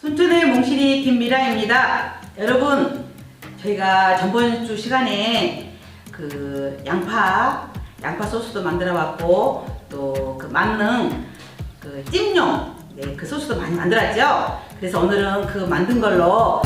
순천의 몽실이 김미라입니다. 여러분, 저희가 전번 주 시간에 그 양파, 양파 소스도 만들어 봤고, 또 그 만능 그 찜용, 네, 그 소스도 많이 만들었죠? 그래서 오늘은 그 만든 걸로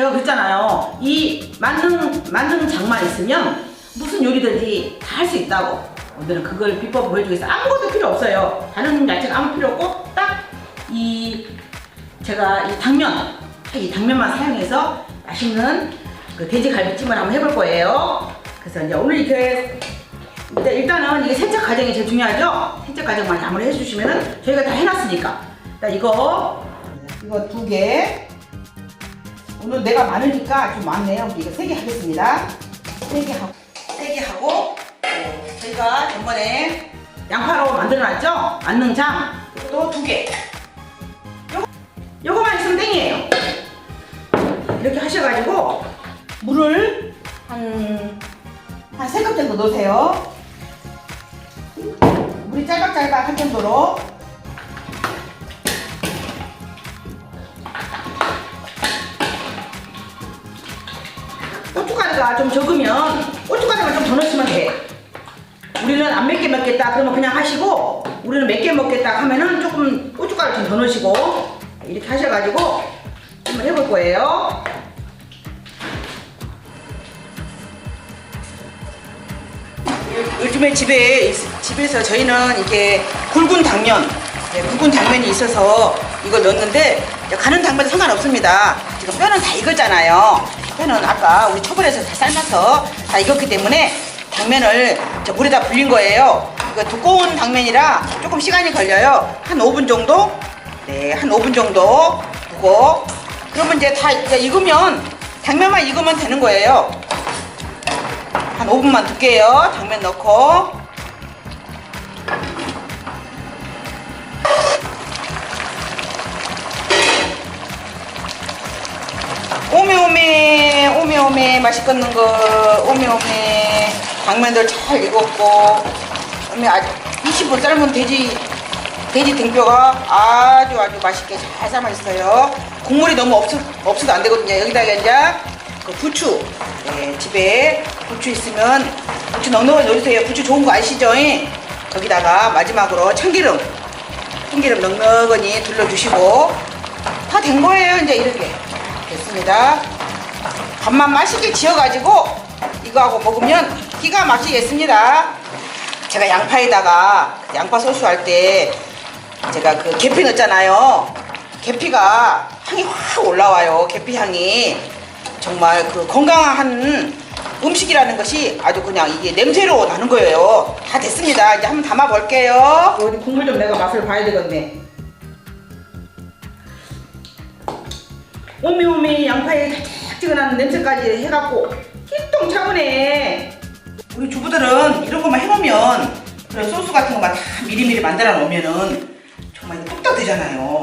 제가 그랬잖아요. 이 만능 만능 장만 있으면 무슨 요리든지 다 할 수 있다고. 오늘은 그걸 비법 보여주겠어요. 아무것도 필요 없어요. 다른 야채가 아무 필요 없고 딱 이 제가 이 당면 이 당면만 사용해서 맛있는 그 돼지 갈비찜을 한번 해볼 거예요. 그래서 이제 오늘 이렇게 일단- 일단은 이게 세척 과정이 제일 중요하죠. 세척 과정만 아무리 해주시면은 저희가 다 해놨으니까. 일단 이거 이거 두 개. 오늘 내가 많으니까 좀 많네요. 이거 세 개 하겠습니다. 세 개 하고, 세 개 하고, 어, 저희가 전번에 양파로 만들어놨죠? 만능장. 또 두 개. 요거, 요거만 있으면 땡이에요. 이렇게 하셔가지고, 물을 한, 한세컵 정도 넣으세요. 물이 짤박짤박 할 정도로. 가루가 좀 적으면 고춧가루를 좀더 넣으시면 돼. 우리는 안 맵게 먹겠다 그러면 그냥 하시고 우리는 맵게 먹겠다 하면은 조금 고춧가루 좀 더 넣으시고 이렇게 하셔가지고 한번 해볼 거예요. 요- 요즘에 집에 있- 집에서 저희는 이게 굵은 당면, 네, 굵은 당면이 있어서 이걸 넣었는데 가는 당면은 상관없습니다. 지금 뼈는 다 익었잖아요. 뼈는 아까 우리 초벌에서 다 삶아서 다 익었기 때문에 당면을 저 물에다 불린 거예요. 이거 두꺼운 당면이라 조금 시간이 걸려요. 한 5분 정도? 네, 한 5분 정도 두고 그러면 이제 다 익으면 당면만 익으면 되는 거예요. 한 5분만 둘게요. 당면 넣고. 오메오메, 맛있겠는 거, 오메오메. 당면들 잘 익었고, 오메, 아주 20분 삶은 돼지, 돼지 등뼈가 아주 아주 맛있게 잘 삶아 있어요. 국물이 너무 없어, 없어도 안 되거든요. 여기다가 이제 그 부추, 네, 집에 부추 있으면 부추 넉넉히 넣으세요. 부추 좋은 거 아시죠? 여기다가 마지막으로 참기름, 참기름 넉넉히 둘러주시고 다 된 거예요. 이제 이렇게 됐습니다. 밥만 맛있게 지어가지고 이거하고 먹으면 기가 막히겠습니다. 제가 양파에다가 양파 소스 할 때 제가 그 계피 넣었잖아요. 계피가 향이 확 올라와요. 계피 향이 정말 그 건강한 음식이라는 것이 아주 그냥 이게 냄새로 나는 거예요. 다 됐습니다. 이제 한번 담아 볼게요. 어디 국물 좀 내가 맛을 봐야 되겠네. 오미오미 양파에 달짝지근한 냄새까지 해갖고 기똥차분해. 우리 주부들은 이런 것만 해놓으면 그런 소스 같은 것만 다 미리미리 만들어 놓으면은 정말 뚝딱 되잖아요.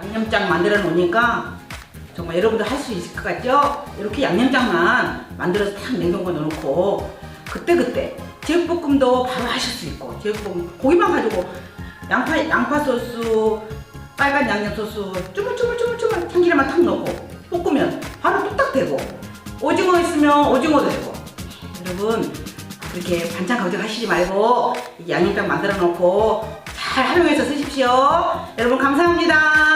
양념장 만들어 놓으니까 정말 여러분들 할수 있을 것 같죠? 이렇게 양념장만 만들어서 탁 냉동고에 넣어놓고 그때그때 제육볶음도 바로 하실 수 있고 제육볶음 고기만 가지고 양파 양파 소스 빨간 양념 소스 쭈물쭈물쭈물쭈물 참기름만 탁 넣고 볶으면 바로 뚝딱 되고 오징어 있으면 오징어도 되고. 여러분 그렇게 반찬 걱정하시지 말고 이 양념장 만들어 놓고 잘 활용해서 쓰십시오. 여러분 감사합니다